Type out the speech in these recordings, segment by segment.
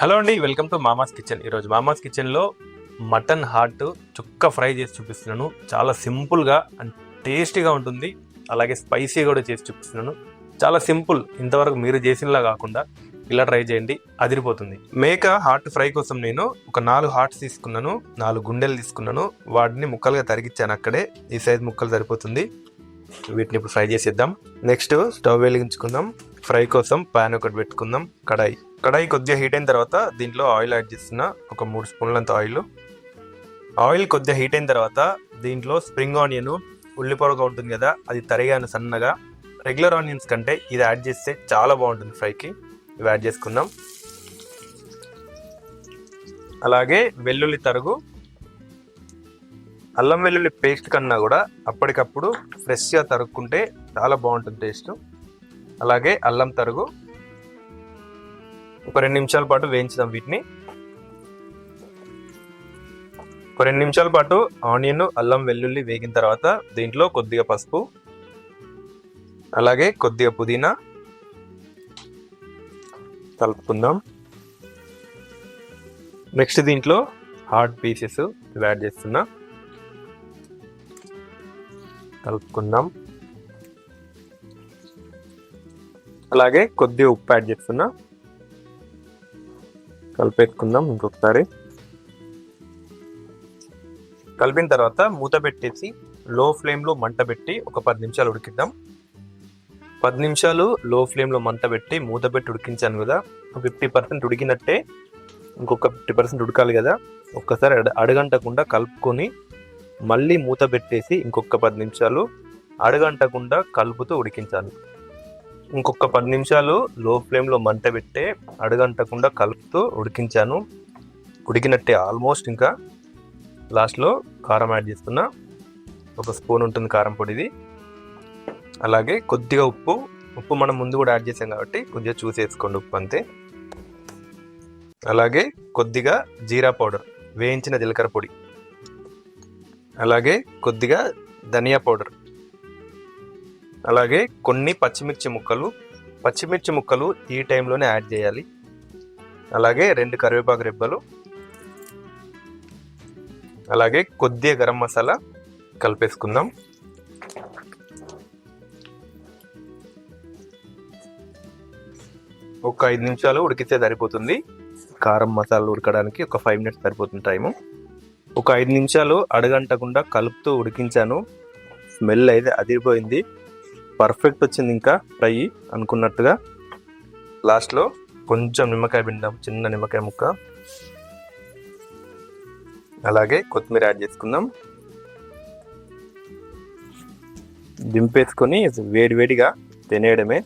Hello అండి welcome to మామాస్ kitchen. ఈరోజు మామాస్ కిచెన్లో మటన్ హార్ట్ చుక్క ఫ్రై చేసి చూపిస్తున్నాను. చాలా సింపుల్గా అండ్ టేస్టీగా ఉంటుంది. అలాగే స్పైసీ కూడా చేసి చూపిస్తున్నాను. చాలా సింపుల్ ఇంతవరకు మీరు చేసినలా కాకుండా ఇలా ట్రై చేయండి అదిరిపోతుంది. మేక హార్ట్ ఫ్రై కోసం నేను ఒక నాలుగు హార్ట్స్ తీసుకున్నాను నాలుగు గుండెలు తీసుకున్నాను. వాటిని ముక్కలుగా తరిగిచ్చాను అక్కడే. ఈ సైజ్ ముక్కలు సరిపోతుంది. వీటిని ఇప్పుడు ఫ్రై చేసేద్దాం. నెక్స్ట్ స్టవ్ వెలిగించుకుందాం. ఫ్రై కోసం పాన్ ఒకటి పెట్టుకుందాం. కడాయి. కడాయి కొద్దిగా హీట్ అయిన తర్వాత దీంట్లో ఆయిల్ యాడ్ చేస్తున్న ఒక మూడు స్పూన్లంత ఆయిల్ ఆయిల్ కొద్దిగా హీట్ అయిన తర్వాత దీంట్లో స్ప్రింగ్ ఆనియన్ ఉల్లిపొరగా ఉంటుంది కదా అది తరిగాను సన్నగా. రెగ్యులర్ ఆనియన్స్ కంటే ఇది యాడ్ చేస్తే చాలా బాగుంటుంది ఫ్రైకి. ఇవి యాడ్ చేసుకుందాం. అలాగే వెల్లుల్లి తరుగు. అల్లం వెల్లుల్లి పేస్ట్ కన్నా కూడా అప్పటికప్పుడు ఫ్రెష్గా తరుక్కుంటే చాలా బాగుంటుంది టేస్ట్ అలాగే అల్లం తరుగు. ఒక రెండు నిమిషాల పాటు వేయించుదాం వీటిని. ఒక రెండు నిమిషాల పాటు ఆనియన్ అల్లం వెల్లుల్లి వేగిన తర్వాత దీంట్లో కొద్దిగా పసుపు అలాగే కొద్దిగా పుదీనా కలుపుకుందాం. నెక్స్ట్ దీంట్లో హార్డ్ పీసెస్ యాడ్ చేస్తున్నా. కలుపుకుందాం. అలాగే కొద్దిగా ఉప్పు యాడ్ చేస్తున్నా. కలిపేసుకుందాం ఇంకొకసారి. కలిపిన తర్వాత మూత పెట్టేసి లో ఫ్లేమ్లో మంట పెట్టి ఒక పది నిమిషాలు ఉడికిద్దాం. పది నిమిషాలు లో ఫ్లేమ్లో మంట పెట్టి మూత పెట్టి ఉడికించాను కదా ఫిఫ్టీ పర్సెంట్ ఉడికినట్టే ఇంకొక ఫిఫ్టీ పర్సెంట్ ఉడకాలి కదా ఒక్కసారి అడ అడగంటకుండా కలుపుకొని మళ్ళీ మూత పెట్టేసి ఇంకొక పది నిమిషాలు అడగంటకుండా కలుపుతూ ఉడికించాలి. ఇంకొక పది నిమిషాలు లో ఫ్లేమ్లో మంట పెట్టే అడుగంటకుండా కలుపుతూ ఉడికించాను. ఉడికినట్టే ఆల్మోస్ట్ ఇంకా. లాస్ట్లో కారం యాడ్ చేస్తున్నా. ఒక స్పూన్ ఉంటుంది కారం పొడిది. అలాగే కొద్దిగా ఉప్పు. ఉప్పు మనం ముందు కూడా యాడ్ చేసాం కాబట్టి కొద్దిగా చూసేసుకోండి ఉప్పు అంతే. అలాగే కొద్దిగా జీరా పౌడర్ వేయించిన జీలకర్ర పొడి. అలాగే కొద్దిగా ధనియా పౌడర్. అలాగే కొన్ని పచ్చిమిర్చి ముక్కలు పచ్చిమిర్చి ముక్కలు ఈ టైంలోనే యాడ్ చేయాలి. అలాగే రెండు కరివేపాకు రెబ్బలు అలాగే కొద్దిగా గరం మసాలా కలిపేసుకుందాం. ఒక ఐదు నిమిషాలు ఉడికితే సరిపోతుంది. కారం మసాలా ఉడకడానికి ఒక ఫైవ్ మినిట్స్ సరిపోతుంది టైము. ఒక ఐదు నిమిషాలు అడగంటకుండా కలుపుతూ ఉడికించాను. స్మెల్ అయితే అదిరిపోయింది. పర్ఫెక్ట్ వచ్చింది ఇంకా ఫ్రై అనుకున్నట్టుగా. లాస్ట్లో కొంచెం నిమ్మకాయ పిండాం చిన్న నిమ్మకాయ ముక్క. అలాగే కొత్తిమీర యాడ్ చేసుకుందాం. దింపేసుకొని వేడి వేడిగా తినేయడమే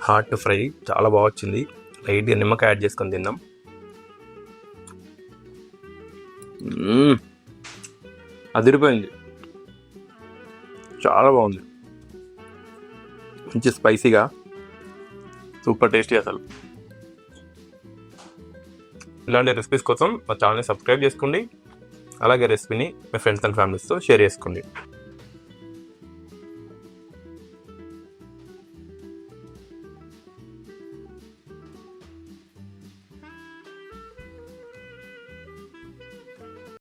హార్ట్ ఫ్రై చాలా బాగా వచ్చింది. లైట్గా నిమ్మకాయ యాడ్ చేసుకొని తిందాం అదిరిపోయింది. చాలా బాగుంది. మంచి స్పైసీగా. సూపర్ టేస్టీ అసలు. ఇలాంటి రెసిపీస్ కోసం మా ఛానల్ని సబ్స్క్రైబ్ చేసుకోండి. అలాగే రెసిపీని మీ ఫ్రెండ్స్ అండ్ ఫ్యామిలీస్తో షేర్ చేసుకోండి.